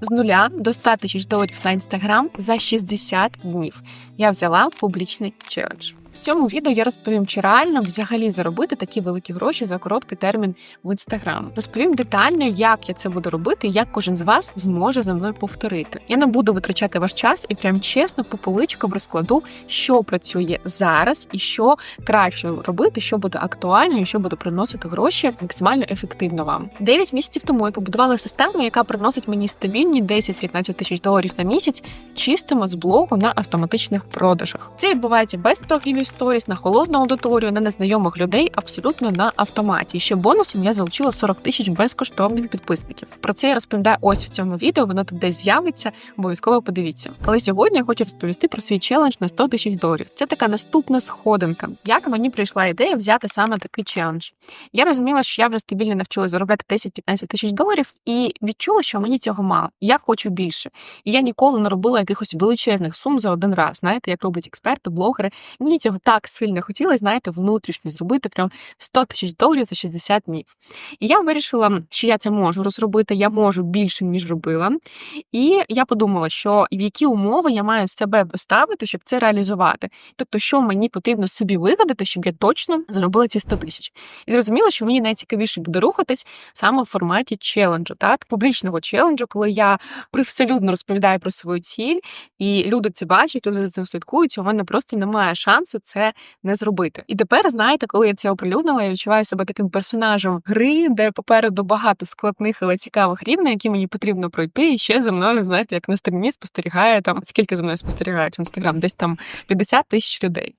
З нуля до 100 тисяч доларів на інстаграм за 60 днів. Я взяла публічний челендж. В цьому відео я розповім, чи реально взагалі заробити такі великі гроші за короткий термін в інстаграм. Розповім детально, як я це буду робити, і як кожен з вас зможе за мною повторити. Я не буду витрачати ваш час і прям чесно по поличкам розкладу, що працює зараз і що краще робити, що буде актуально і що буде приносити гроші максимально ефективно вам. Дев'ять місяців тому я побудувала систему, яка приносить мені стабільні 10-15 тисяч доларів на місяць, чистимо з блогу на автоматичних продажах. Це відбувається без прогрівів сторіс на холодну аудиторію, на незнайомих людей, абсолютно на автоматі. Ще бонусом я залучила 40 тисяч безкоштовних підписників. Про це я розповідаю ось в цьому відео. Воно тут десь з'явиться. Обов'язково подивіться. Але сьогодні я хочу розповісти про свій челендж на 100 тисяч доларів. Це така наступна сходинка. Як мені прийшла ідея взяти саме такий челендж? Я розуміла, що я вже стабільно навчилася заробляти 10-15 тисяч доларів, і відчула, що мені цього мало. Я хочу більше. І я ніколи не робила якихось величезних сум за один раз. Знаєте, як роблять експерти, блогери. Мені цього так сильно хотілося, знаєте, внутрішньо зробити прям 100 тисяч доларів за 60 днів. І я вирішила, що я це можу розробити, я можу більше, ніж робила. І я подумала, що в які умови я маю себе поставити, щоб це реалізувати. Тобто, що мені потрібно собі вигадати, щоб я точно заробила ці 100 тисяч. І зрозуміла, що мені найцікавіше буде рухатись саме в форматі челенджу, так, публічного челенджу, коли я привселюдно розповідаю про свою ціль, і люди це бачать, люди за цим слідкують, у мене просто немає шансу це не зробити. І тепер, знаєте, коли я це оприлюднила, я відчуваю себе таким персонажем гри, де попереду багато складних, але цікавих рівней, які мені потрібно пройти. І ще за мною, знаєте, як на стрімі спостерігає там, скільки за мною спостерігають в інстаграм, десь там 50 тисяч людей.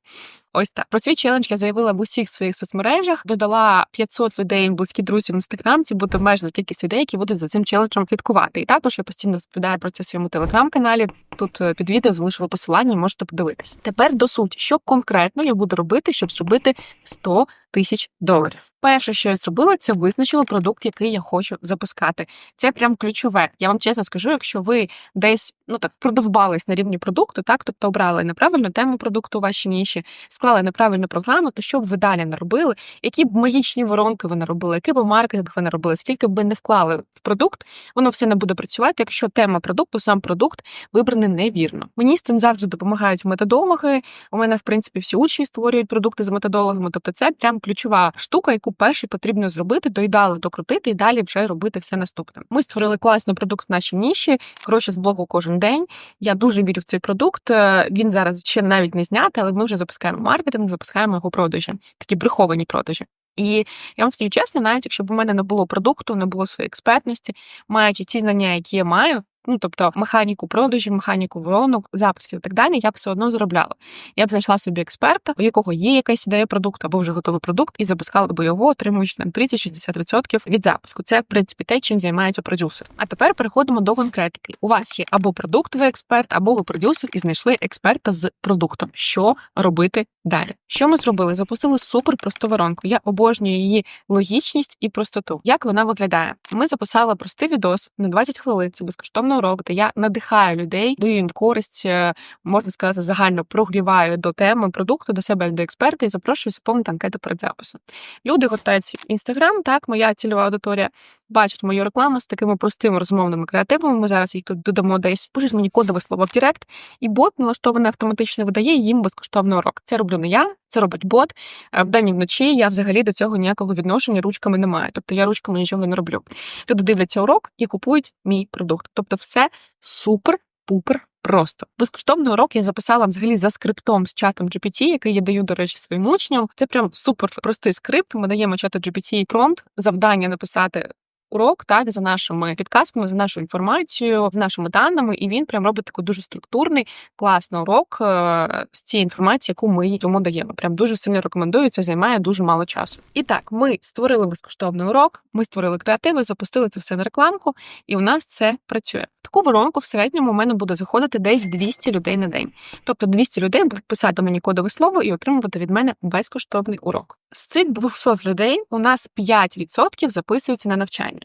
Ось так. Про свій челендж я заявила в усіх своїх соцмережах, додала 500 людей, близькі друзі в інстаграм. Це буде обмежена кількість людей, які будуть за цим челенджем слідкувати. І також я постійно розповідаю про це в своєму телеграм-каналі. Тут е, під відео залишила посилання, можете подивитись. Тепер до суті, що конкретно я буду робити, щоб зробити 100 тисяч доларів. Перше, що я зробила, це визначила продукт, який я хочу запускати. Це прям ключове. Я вам чесно скажу, якщо ви десь ну так продовбались на рівні продукту, так тобто обрали неправильну тему продукту у вашій ніші, склали неправильну програму, то що б ви далі не робили, які б магічні воронки ви не робили, який би маркетинг ви не робили, скільки б ви не вклали в продукт, воно все не буде працювати, якщо тема продукту, сам продукт вибраний невірно. Мені з цим завжди допомагають методологи. У мене, в принципі, всі учні створюють продукти з методологами. Тобто, це прям ключова штука, яку перше потрібно зробити, доїдали, докрутити і далі вже робити все наступне. Ми створили класний продукт в нашій ніші, гроші з блогу кожен день. Я дуже вірю в цей продукт. Е, Він зараз ще навіть не знятий, але ми вже запускаємо маркетинг, запускаємо його продажі, такі приховані продажі. І я вам скажу чесно, навіть якщо б у мене не було продукту, не було своєї експертності, маючи ті знання, які я маю. Ну, тобто механіку продажів, механіку воронок, запусків і так далі, я б все одно заробляла. Я б знайшла собі експерта, у якого є якась ідея продукту або вже готовий продукт, і запускала б його, отримуючи там 30-60% від запуску. Це в принципі те, чим займається продюсер. А тепер переходимо до конкретики. У вас є або продуктовий експерт, або ви продюсер і знайшли експерта з продуктом. Що робити далі? Що ми зробили? Запустили супер просту воронку. Я обожнюю її логічність і простоту. Як вона виглядає? Ми записали простий відос на 20 хвилин. Це безкоштовний урок, де я надихаю людей, даю їм користь, е, можна сказати, загально прогріваю до теми продукту до себе як до експерта і запрошую заповнити анкету перед записом. Люди гортаються в інстаграм, так моя цільова аудиторія бачать мою рекламу з такими простими розмовними креативами. Ми зараз їх тут додамо десь. Пишуть мені кодове слово в Директ, і бот налаштований автоматично видає їм безкоштовний урок. Це роблю не я, це робить бот. Е, Вдень і вночі я взагалі до цього ніякого відношення ручками не маю. Тобто я ручками нічого не роблю. Люди дивляться урок і купують мій продукт. Тобто, все супер-пупер. Просто безкоштовний урок я записала взагалі за скриптом з чатом GPT, який я даю, до речі, своїм учням. Це прям супер простий скрипт. Ми даємо чату GPT промпт, завдання написати урок, так за нашими підказками, за нашою інформацією, з нашими даними, і він прям робить такий дуже структурний, класний урок е, з цієї інформації, яку ми йому даємо. Прям дуже сильно рекомендую. Це займає дуже мало часу. І так, ми створили безкоштовний урок, ми створили креативи, запустили це все на рекламку, і у нас це працює. Таку воронку в середньому у мене буде заходити десь 200 людей на день. Тобто 200 людей будуть писати мені кодове слово і отримувати від мене безкоштовний урок. З цих 200 людей у нас 5% записуються на навчання.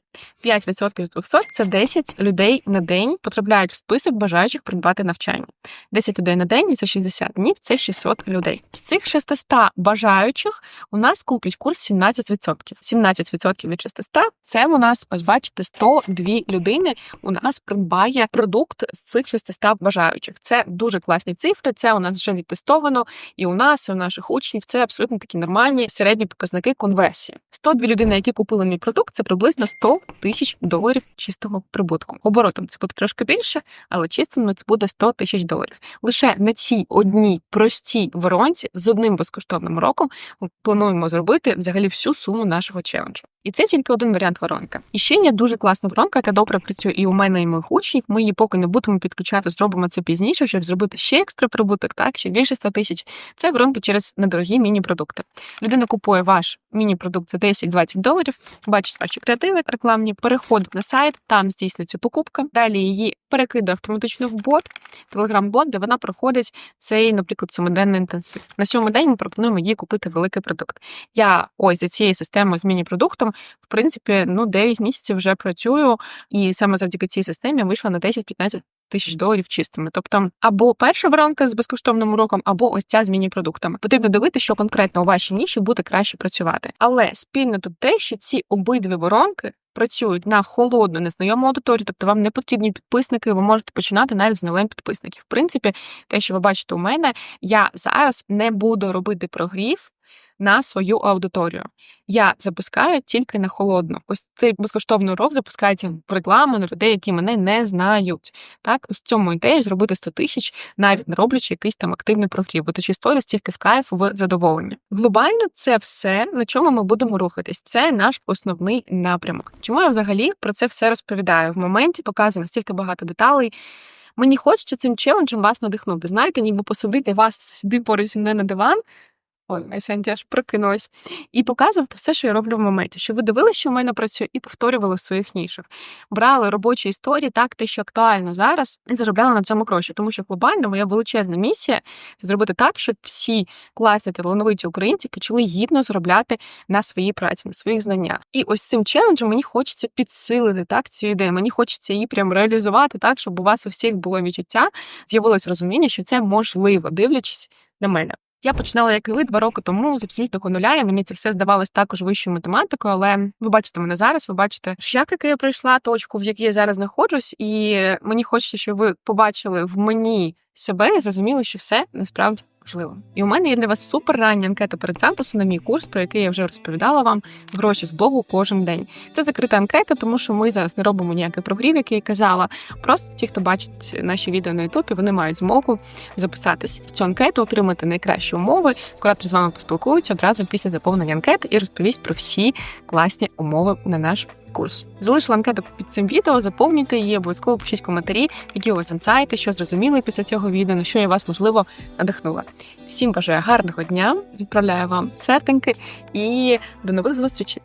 5% з 200 – це 10 людей на день потрапляють в список бажаючих придбати навчання. 10 людей на день це 60 днів це 600 людей. З цих 600 бажаючих у нас купить курс 17%. 17% від 600 – це у нас, ось бачите, 102 людини у нас придбає продукт з цих 600 бажаючих. Це дуже класні цифри, це у нас вже відтестовано, і у нас, і у наших учнів це абсолютно такі нормальні середні показники конверсії. 102 людини, які купили мій продукт, це приблизно 100 тисяч доларів чистого прибутку. Оборотом це буде трошки більше, але чистим це буде 100 тисяч доларів. Лише на цій одній простій воронці з одним безкоштовним роком ми плануємо зробити взагалі всю суму нашого челенджу. І це тільки один варіант воронки. І ще є дуже класна воронка, яка добре працює і у мене, і моїх учнів. Ми її поки не будемо підключати, зробимо це пізніше, щоб зробити ще екстра прибуток, так ще більше 100 тисяч. Це воронка через недорогі міні-продукти. Людина купує ваш міні-продукт за 10-20 доларів, бачить ваші креативи рекламні, переходить на сайт, там здійснюється покупка. Далі її перекидає автоматично в бот, телеграм-бот, де вона проходить цей, наприклад, семиденний інтенсив. На сьомий день ми пропонуємо їй купити великий продукт. Я ось за цією системою з міні-продуктом, в принципі, ну 9 місяців вже працюю, і саме завдяки цій системі вийшла на 10-15 тисяч доларів чистими. Тобто, або перша воронка з безкоштовним уроком, або ось ця з міні-продуктами. Потрібно дивитися, що конкретно у вашій ніші буде краще працювати. Але спільно тут те, що ці обидві воронки. Працюють на холодну, незнайому аудиторію, тобто вам не потрібні підписники, ви можете починати навіть з нулем підписників. В принципі, те, що ви бачите у мене, я зараз не буду робити прогрів на свою аудиторію. Я запускаю тільки на холодну. Ось цей безкоштовний урок запускається в рекламу на людей, які мене не знають. Так, ось в цьому ідеї зробити 100 тисяч, навіть не роблячи якийсь там активний прогрів. Бо точі сторіс тільки в кайф в задоволення. Глобально це все, на чому ми будемо рухатись. Це наш основний напрямок. Чому я взагалі про це все розповідаю? В моменті показую настільки багато деталей. Мені хочеться цим челенджем вас надихнути. Знаєте, ніби посадити вас сюди поруч не на диван, Ой, Майсенті аж прокинулась. І показувати все, що я роблю в моменті. Що ви дивилися, що в мене працює, і повторювали в своїх нішах. Брали робочі історії, так, те, що актуально зараз, і заробляли на цьому гроші. Тому що глобально моя величезна місія це зробити так, щоб всі класні талановиті українці почали гідно заробляти на своїй праці, на своїх знаннях. І ось цим челенджем мені хочеться підсилити так цю ідею. Мені хочеться її прям реалізувати так, щоб у вас у всіх було відчуття, з'явилось розуміння, що це можливо, дивлячись на мене. Я починала як і ви два роки тому з абсолютного нуля. і Мені це все здавалось також вищою математикою, але ви бачите мене зараз. Ви бачите шлях, який я пройшла, точку, в якій я зараз знаходжусь, і мені хочеться, щоб ви побачили в мені себе і зрозуміли, що все насправді можливо. І у мене є для вас супер рання анкета перед записом на мій курс, про який я вже розповідала вам гроші з блогу кожен день. Це закрита анкета, тому що ми зараз не робимо ніяких прогрів, як я казала. Просто ті, хто бачить наші відео на Ютубі, вони мають змогу записатись в цю анкету, отримати найкращі умови. Куратор з вами поспілкується одразу після заповнення анкети і розповість про всі класні умови на наш курс. Залишила анкету під цим відео, заповнюйте її, обов'язково пишіть коментарі, які у вас інсайти, що зрозуміли після цього відео, на що я вас можливо надихнула. Всім бажаю гарного дня, відправляю вам серденьки і до нових зустрічей!